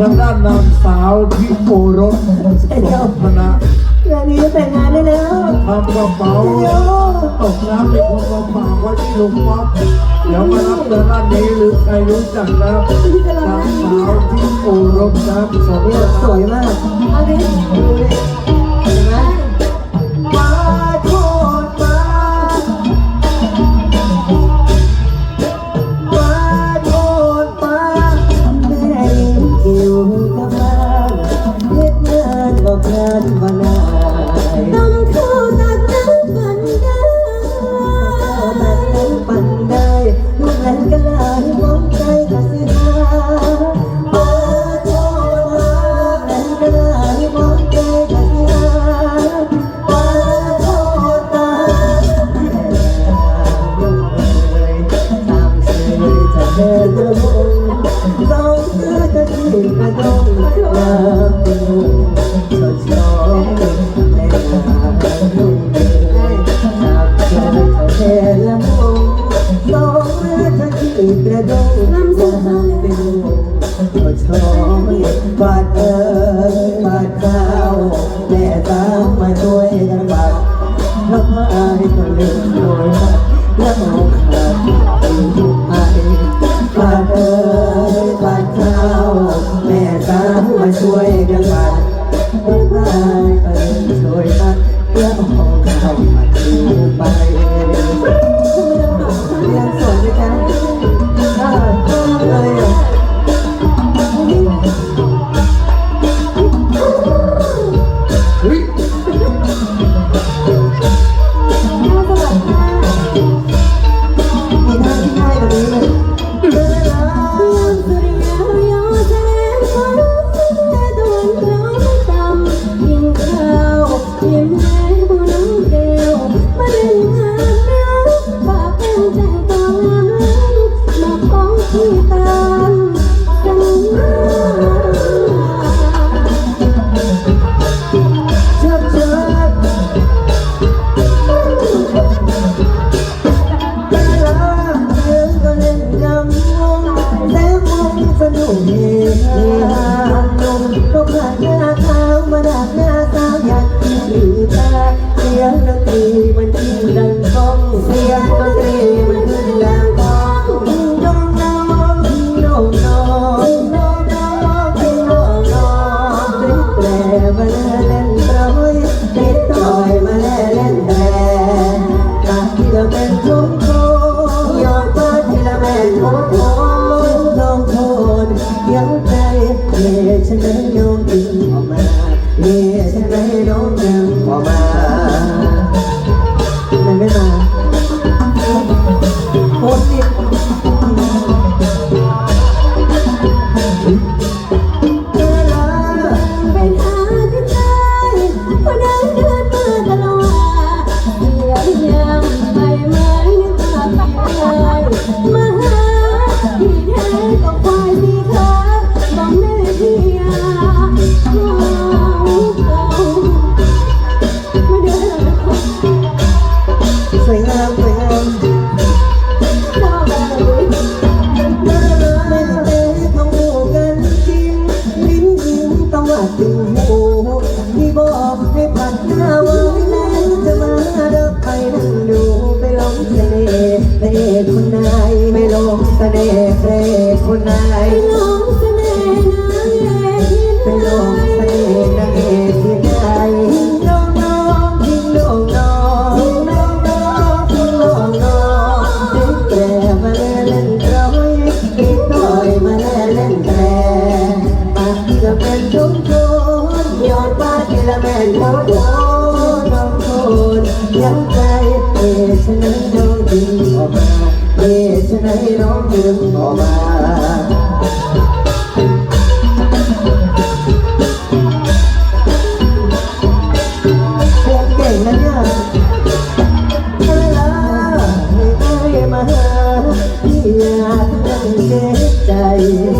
ทางด้านนางสาวทิโอรสสมธนะงานนี้จะแต่งงานได้แล้วทำกระเป๋าตกน้ำมีคนมาฝากไว้ที่ลุงป๊อปเดี๋ยวมารับเดินด้านนี้หรือใครรู้จักนะนางสาวทิโอรสนะสมเนี่ยธสวยนะมาก Oh, ผ่านหน้าขาวมาดักหน้าสาวอยากกินหรือตาเสียงดนตรีมันยิ่งดังก้องเสียงดนตรีมันขึ้นดังก้องน้องน้องน้องน้องน้องน้องน้องน้องติดแปรมาเล่นเล่นร้อยติดต่อยมาเล่นเล่นแปรตาที่เราเป็นทุกคนยอดฟ้าที่เราเป็นทุกคนน้องคนยังใจเย่ฉันได้น้องดึงออกมา เย่ฉันได้น้องดึงออกมา มตวัดติ่งหูที่บอกให้ผัดหน้าไว้แล้วจะมาดับไปนั่งดูไปลองเสน่ห์พระเอกคนไหนไม่ลงเสน่ห์พระเอกคนไหน เป็นยอดปาทีละเป็นทุกคนน้องคนยังใจเอ๋ฉันนั้นน้องดึงออกมาเอ๋ฉันให้น้องดึงออกมาเพ